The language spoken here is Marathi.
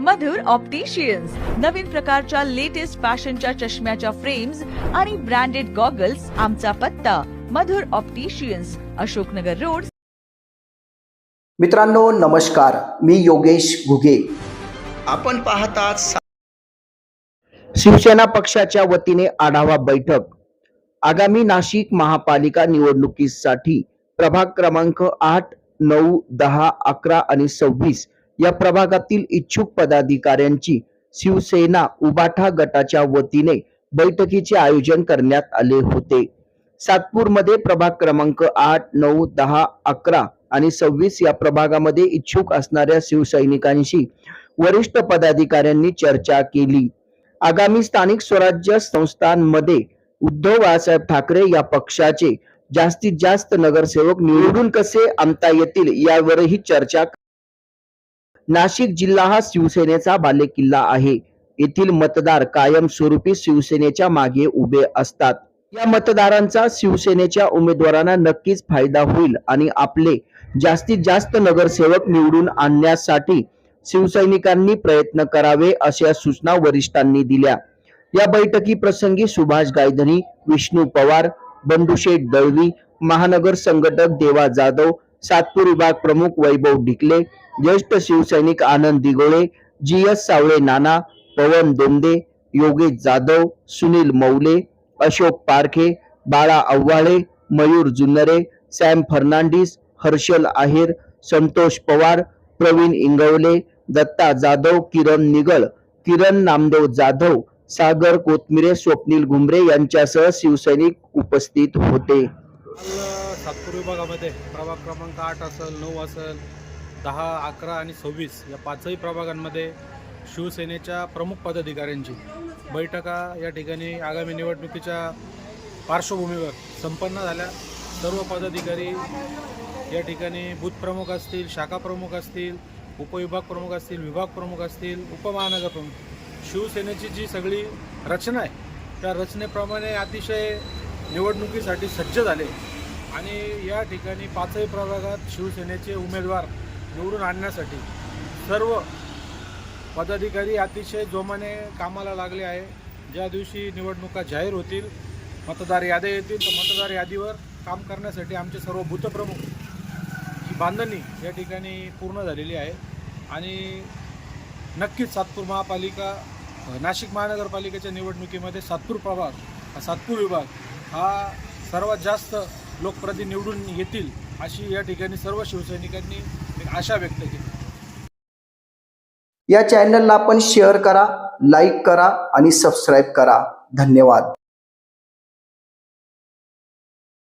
मधुर ऑप्टिशियन्स नवीन प्रकारच्या लेटेस्ट फॅशनच्या चष्म्याच्या फ्रेम्स आणि ब्रँडेड गॉगल्स आमचा पत्ता. Madhur opticians Ashoknagar road. मित्रांनो नमस्कार. मी योगेश घुगे. आपण पाहतात शिवसेना पक्षाच्या वतीने आढावा बैठक. आगामी नाशिक महापालिका निवडणुकीसाठी प्रभाग क्रमांक आठ नऊ दहा अकरा आणि सव्वीस या प्रभागातील इच्छुक पदाधिकाऱ्यांची शिवसेना उबाठा गटाच्या वतीने बैठकीचे आयोजन करण्यात आले होते. सातपूरमध्ये प्रभाग क्रमांक आठ नऊ दहा अकरा आणि सव्वीस या प्रभागामध्ये इच्छुक असणाऱ्या शिवसैनिकांशी वरिष्ठ पदाधिकाऱ्यांनी चर्चा केली. आगामी स्थानिक स्वराज्य संस्थांमध्ये उद्धव बाळासाहेब ठाकरे या पक्षाचे जास्तीत जास्त नगरसेवक निवडून कसे आणता येतील यावरही चर्चा नाशिक जिल्हा हा शिवसेनेचा बालेकिल्ला आहे. येथील मतदार कायमस्वरूपी शिवसेनेच्या मागे उभे असतात. या मतदारांचा शिवसेनेच्या उमेदवारांना नक्कीच फायदा होईल आणि आपले जास्तीत जास्त नगरसेवक निवडून आणण्यासाठी शिवसैनिकांनी प्रयत्न करावे अशा सूचना वरिष्ठांनी दिल्या. या बैठकी प्रसंगी सुभाष गायधनी विष्णू पवार बंडुशेठ दळवी महानगर संघटक देवा जाधव सातपूर विभाग प्रमुख वैभव ढिकले ज्येष्ठ शिवसैनिक आनंद दिगोळे जी एस सावळे नाना पवन दोंदे योगेश जाधव सुनील मौले अशोक पारखे बाळा आव्हाळे मयूर जुन्नरे सॅम फर्नांडिस हर्षल आहेर संतोष पवार प्रवीण इंगवले दत्ता जाधव किरण निगळ किरण नामदेव जाधव सागर कोथमिरे स्वप्नील घुमरे यांच्यासह शिवसैनिक उपस्थित होते. सातपूर विभागामध्ये प्रभाग क्रमांक आठ असेल नऊ असेल दहा अकरा आणि सव्वीस या पाचही प्रभागांमध्ये शिवसेनेच्या प्रमुख पदाधिकाऱ्यांची बैठका या ठिकाणी आगामी निवडणुकीच्या पार्श्वभूमीवर संपन्न झाल्या. सर्व पदाधिकारी या ठिकाणी बूथप्रमुख असतील शाखा प्रमुख असतील उपविभाग प्रमुख असतील विभाग प्रमुख असतील उपमहानगर प्रमुख. शिवसेनेची जी सगळी रचना आहे त्या रचनेप्रमाणे अतिशय निवडणुकीसाठी सज्ज झाले. आणि या ठिकाणी पाचही प्रभागात शिवसेनेचे उमेदवार निवडून आणण्यासाठी सर्व पदाधिकारी अतिशय जोमाने कामाला लागले आहे. ज्या दिवशी निवडणुका जाहीर होतील मतदार याद्या येतील तर मतदार यादीवर काम करण्यासाठी आमचे सर्व भूतप्रमुख ही बांधणी या ठिकाणी पूर्ण झालेली आहे. आणि नक्कीच सातपूर महापालिका नाशिक महानगरपालिकेच्या निवडणुकीमध्ये सातपूर प्रभाग हा सातपूर विभाग हा सर्वात जास्त लोकप्रति निवडून येतील अशी या ठिकाणी सर्व शिवसैनिकांनी एक आशा व्यक्त केली. या चॅनलला आपण शेअर करा लाईक करा आणि सबस्क्राईब करा. धन्यवाद.